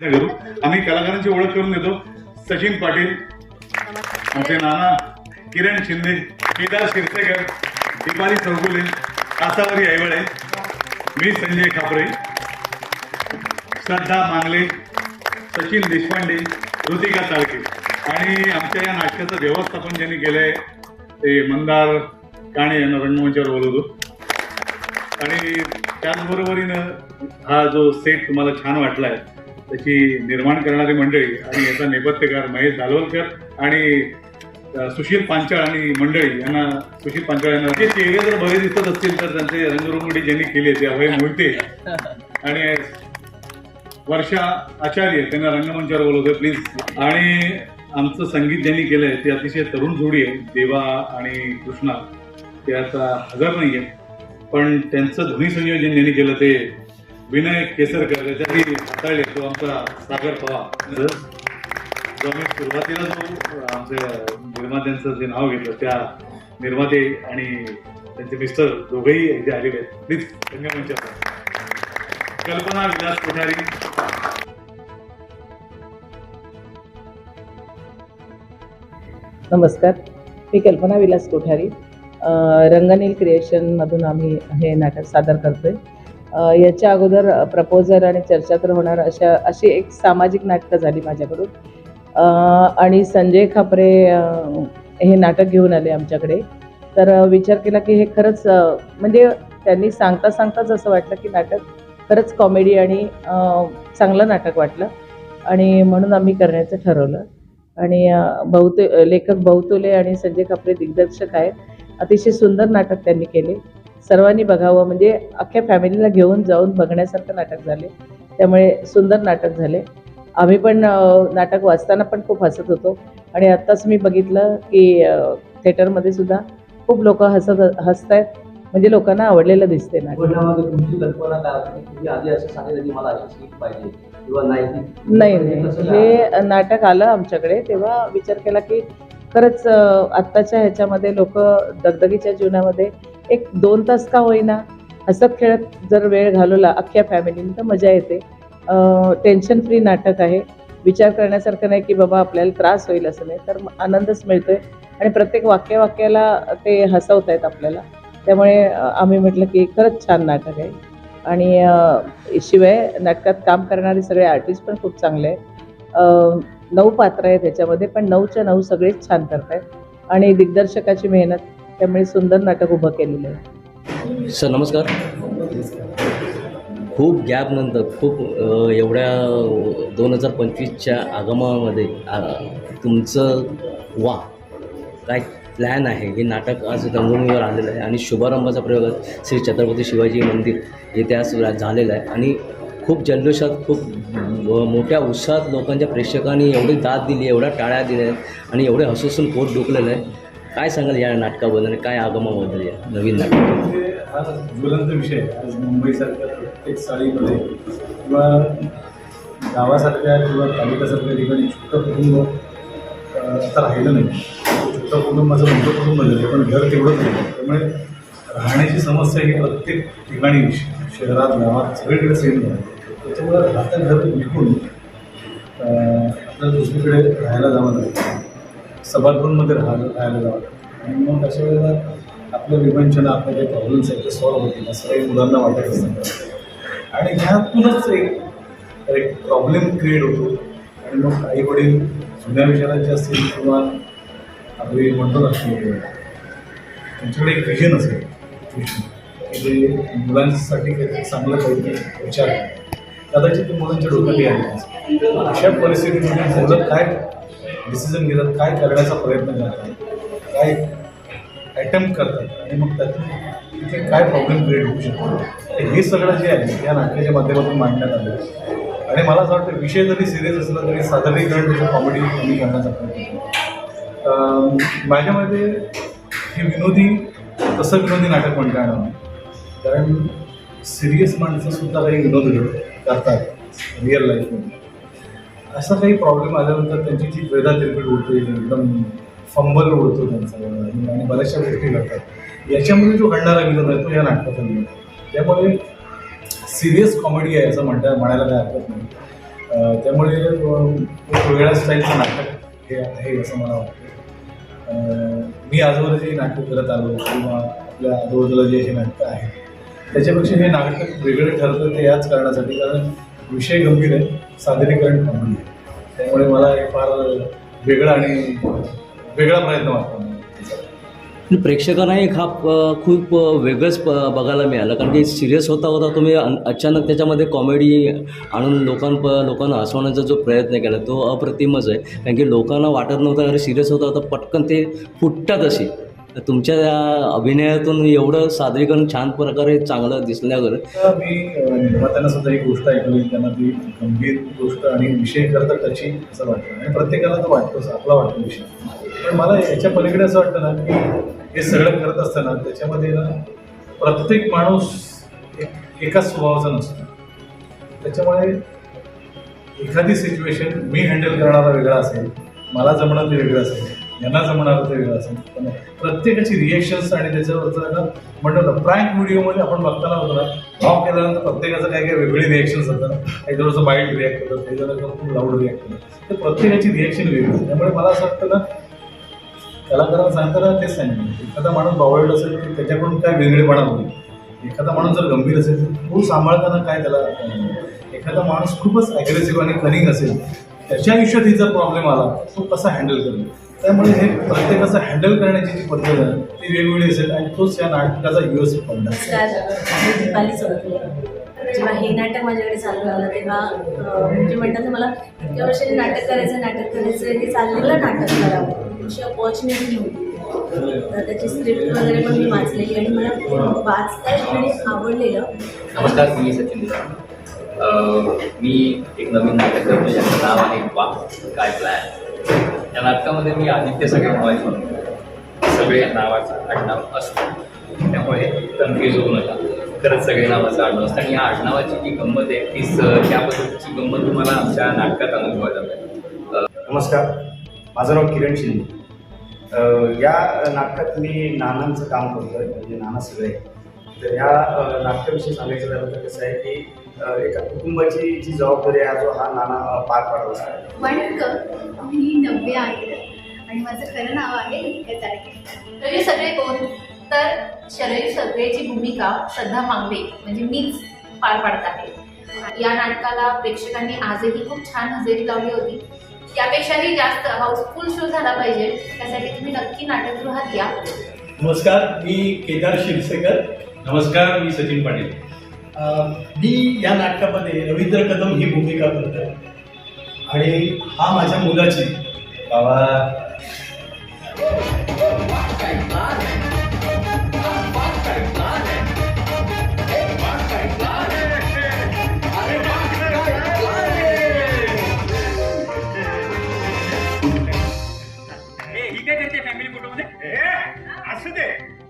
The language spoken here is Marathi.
करू? आम्ही कलाकारांची ओळख करून देतो. सचिन पाटील आमचे नाना किरण शिंदे केदार शिरसेकर दिपाली चौगुले कासावरी ऐवळे मी संजय खापरे श्रद्धा मांगले सचिन देशपांडे ऋतिका चाळके. आणि आमच्या या नाटकाचं व्यवस्थापन ज्यांनी केलंय ते मंदार काणे यांना रंगमंचावर बोलवतो आणि त्याचबरोबरीनं हा जो सेट तुम्हाला छान वाटलाय त्याची निर्माण करणारी मंडळी आणि याचा नेपथ्यकार महेश दालवलकर आणि सुशील पांचाळ आणि मंडळी यांना सुशील पांचाळ यांना ते चेहरे जर बरे दिसत असतील तर त्यांचे रंगरुंगडी ज्यांनी केली ते अभय मोहिते आणि वर्षा आचार्य त्यांना रंगमंचावर बोलवतोय प्लीज आणि आमचं संगीत ज्यांनी केलंय ते अतिशय तरुण जोडी आहे देवा आणि कृष्णा. ते आता हजर नाहीये पण त्यांचं ध्वनी संयोजन ज्यांनी केलं ते विनय केसरकर त्याच्यातही हाताळले तो आमचा सागर पवार. जो आम्ही सुरुवातीला जो आमच्या निर्मात्यांचं जे नाव घेतलं त्या निर्माते आणि त्यांचे मिस्टर दोघेही इथे आलेले आहेत. प्लीज कल्पना विलास कोठारी नमस्कार. मी कल्पना विलास कोठारी. रंगनील क्रिएशनमधून आम्ही हे नाटक सादर करतोय. याच्या अगोदर प्रपोजल आणि चर्चा तर होणार अशा अशी एक सामाजिक नाटकं झाली माझ्याकडून. आणि संजय खापरे हे नाटक घेऊन आले आमच्याकडे. तर विचार केला की हे खरंच म्हणजे त्यांनी सांगता सांगताच असं वाटलं की नाटक खरंच कॉमेडी आणि चांगलं नाटक वाटलं. आणि म्हणून आम्ही करण्याचं ठरवलं. आणि बहुते लेखक बहुतोले आणि संजय खापरे दिग्दर्शक आहेत. अतिशय सुंदर नाटक त्यांनी केले. सर्वांनी बघावं. म्हणजे अख्ख्या फॅमिलीला घेऊन जाऊन बघण्यासारखं नाटक झाले. त्यामुळे सुंदर नाटक झाले. आम्ही पण नाटक वाचताना पण खूप हसत होतो. आणि आत्ताच मी बघितलं की थिएटरमध्ये सुद्धा खूप लोक हसत हसत आहेत म्हणजे लोकांना आवडलेलं दिसते किंवा नाही नाही म्हणजे? हे नाटक आलं आमच्याकडे. तेव्हा विचार केला की खरंच आत्ताच्या ह्याच्यामध्ये लोक दगदगीच्या जीवनामध्ये एक दोन तास का होईना हसत खेळत जर वेळ घालवला अख्ख्या फॅमिलीने तर मजा येते. टेन्शन फ्री नाटक आहे. विचार करण्यासारखं नाही की बाबा आपल्याला त्रास होईल असं नाही तर आनंदच मिळतोय. आणि प्रत्येक वाक्य वाक्याला ते हसवत आहेत आपल्याला. त्यामुळे आम्ही म्हटलं की खरंच छान नाटक आहे. आणि शिवाय नाटकात काम करणारे सगळे आर्टिस्ट पण खूप चांगले आहेत. नऊ पात्र आहेत त्याच्यामध्ये पण नऊच्या नऊ सगळेच छान करतायत. आणि दिग्दर्शकाची मेहनत त्यामुळे सुंदर नाटक उभं केलेलं आहे. सर नमस्कार. खूप गॅपनंतर खूप एवढ्या दोन हजार पंचवीसच्या आगमनामध्ये आ, तुमचं वा काय प्लॅन आहे? हे नाटक आज रंगभूमीवर आलेलं आहे आणि शुभारंभाचा प्रयोग श्री छत्रपती शिवाजी मंदिर येथे आज झालेलं आहे. आणि खूप जल्लोषात खूप मोठ्या उत्साहात लोकांच्या प्रेक्षकांनी एवढी दाद दिली एवढ्या टाळ्या दिल्या आहेत आणि एवढे हसून पोट डुकलेलं आहे. काय सांगाल या नाटकाबद्दल आणि काय आगमाबद्दल या नवीन नाटक म्हणजे हा ज्वलंत विषय आहे. आज मुंबईसारख्या प्रत्येक चाळीमध्ये किंवा गावासारख्या किंवा तालुक्यासारख्या ठिकाणी छोटं कुटुंब अं, आता राहिलं नाही. छोटं कुटुंब माझं मोठं कुटुंब झालं पण घर तेवढंच नाही त्यामुळे राहण्याची समस्या ही प्रत्येक ठिकाणी शहरात गावात सगळीकडे सेम आहे. त्याच्यामुळे राहतं घर विकून अं, आपल्याला दुसरीकडे राहायला जावं लागतं. सबार्बनमध्ये राहायला राहायला जावं आणि मग अशा वेळेला आपलं विवंचना आपले जे प्रॉब्लेम्स आहेत ते सॉल्व्ह होतील असं काही मुलांना वाटत असतं आणि ह्यातूनच एक एक प्रॉब्लेम क्रिएट होतो. आणि मग आई वडील जुन्या विचारांचे असतील किंवा आपली म्हणतो असतील त्यांच्याकडे एक विजन असेल. vision, की जे मुलांसाठी काहीतरी चांगलं काहीतरी विचार कदाचित ते मुलांच्या डोक्यातही आले अशा परिस्थितीमध्ये मुलं काय डिसिजन घेतात काय करण्याचा प्रयत्न करतात. काय अटेम्प्ट करतात. आणि मग त्यातून तिथे काय प्रॉब्लेम क्रिएट होऊ शकतो. हे सगळं जे आहे या नाटकाच्या माध्यमातून मांडण्यात आलं. आणि मला असं वाटतं विषय जरी सिरियस असला तरी सादरीकरण त्याचं कॉमेडी कमी करण्याचा प्रयत्न माझ्या मते माझ्यामध्ये हे विनोदी तसं विनोदी नाटक म्हणता येणार नाही. कारण सिरियस माणसंसुद्धा काही विनोद करतात रिअल लाईफमध्ये असा काही प्रॉब्लेम आल्यानंतर त्यांची जी वेदा तिरपीट उडते एकदम फंबल उडतो त्यांचा. आणि बऱ्याचशा गोष्टी घडतात. याच्यामध्ये जो घडणारा विनोद आहे तो या नाटकाचा विनोद आहे. त्यामुळे सिरियस कॉमेडी आहे असं म्हणता म्हणायला काय हरकत नाही. त्यामुळे वेगळ्या स्टाईलचं नाटक हे आहे असं मला वाटतं. मी आजवर जे नाटकं करत आलो किंवा आपल्या आजूबाजूला जे अशी नाटकं आहेत त्याच्यापेक्षा हे नाटक वेगळं ठरतं ते याच कारणासाठी. कारण विषय गंभीर आहे सादरीकरण गंभीर आहे. त्यामुळे मला एक फार वेगळा आणि वेगळा प्रयत्न वाटतो. म्हणजे प्रेक्षकांना एक हा खूप वेगळंच प बघायला मिळालं. कारण की सिरियस होता होता तुम्ही अचानक त्याच्यामध्ये कॉमेडी आणून लोकांप लोकांना हसवण्याचा जो प्रयत्न केला तो अप्रतिमच आहे. कारण की लोकांना वाटत नव्हतं अरे सिरियस होता होता पटकन ते फुटतात असे. तुमच्या या अभिनयातून एवढं सादरीकरण छान प्रकारे चांगलं दिसल्यावर मी निर्मात्यांना सुद्धा ही गोष्ट ऐकली त्यांना ती गंभीर गोष्ट आणि विषय करता कशी असं वाटतं आणि प्रत्येकाला तो वाटतोच आपला वाटतो विषय. पण मला याच्या पलीकडे असं वाटतं ना की हे सगळं करत असताना त्याच्यामध्ये ना प्रत्येक माणूस एक एकाच स्वभावाचा नसतो. त्याच्यामुळे एखादी सिच्युएशन मी हँडल करणारा वेगळा असेल मला जमणं ते वेगळं असेल यांना जमणार ते वेगळं असेल प्रत्येकाची रिएक्शन्स आणि त्याच्यावरचं ना म्हणतो प्रँक व्हिडिओमध्ये आपण बघताना होतो ना ऑफ केल्यानंतर प्रत्येकाचं काही काही वेगळी रिएक्शन्स असतात काही जणांचं वाईट रिॲक्ट होतं काही जरा खूप लाऊड रिॲक्ट करतात तर प्रत्येकाची रिएक्शन वेगळी असते. त्यामुळे मला असं वाटतं ना कलाकारांना सांगताना तेच सांगितलं एखादा माणूस बावळट असेल तर त्याच्याकडून काय वेगळेपणा होईल एखादा माणूस जर गंभीर असेल तर तो सांभाळताना काय त्याला एखादा माणूस खूपच ॲग्रेसिव्ह आणि कनिंग असेल त्याच्या आयुष्यात जर प्रॉब्लेम आला तो कसा हँडल करेल त्यामुळे हे प्रत्येकाचं हँडल करण्याची जी पद्धत आहे ती वेगवेगळी असेल आणि तोच या नाटकाचा युएस चौधरी जेव्हा हे नाटक माझ्याकडे चालू झालं तेव्हा म्हणजे म्हणतात मला इतक्या वर्षांनी नाटक करायचं नाटक करायचं हे चाललेलं नाटक करावं अशी अपॉर्च्युनिटी नव्हती. तर त्याची स्क्रिप्ट वगैरे पण मी वाचलेली आणि मला वाचताच आणि आवडलेलं. नमस्कार मी सचिन मी एक नवीन नाटक करतो ज्याचं नाव आहे वा काय प्लॅन या नाटकामध्ये मी आदित्य सगळे नावाचे म्हणतो सगळे नावाचं आडनाव असतं. त्यामुळे कन्फ्यूज होऊ नका. खरंच सगळे नावाचं आडनाव असतं. आणि या आडनावाची जी गंमत आहे ती त्याबद्दलची त्या पद्धतीची गंमत तुम्हाला आमच्या नाटकात अनुभवायला मिळेल. नमस्कार. माझं नाव किरण शिंदे. या नाटकात मी नानांचं काम करतो आहे म्हणजे नाना सगळे. तर या अ, नाटकाविषयी सांगायचं झालं तर कसं आहे की एका कुटुंबाची जी जबाबदारी आहे जो हा नाना पार पाडत असतो. मी नव्य आहे आणि माझं खरं नाव आहे तर हे सगळे कोण? तर शरीर सगळेची भूमिका श्रद्धा मांगवे म्हणजे मीच पार पाडत आहे. या नाटकाला प्रेक्षकांनी आजही खूप छान हजेरी लावली होती. त्यापेक्षाही जास्त हाऊसफुल शो झाला पाहिजे. त्यासाठी तुम्ही नक्की नाटकगृहात या. नमस्कार मी केदार शिरसेकर. नमस्कार मी सचिन पाटील. मी या नाटकामध्ये रवींद्र कदम ही भूमिका करतोय. आणि हा माझ्या मुलाची. बाबा.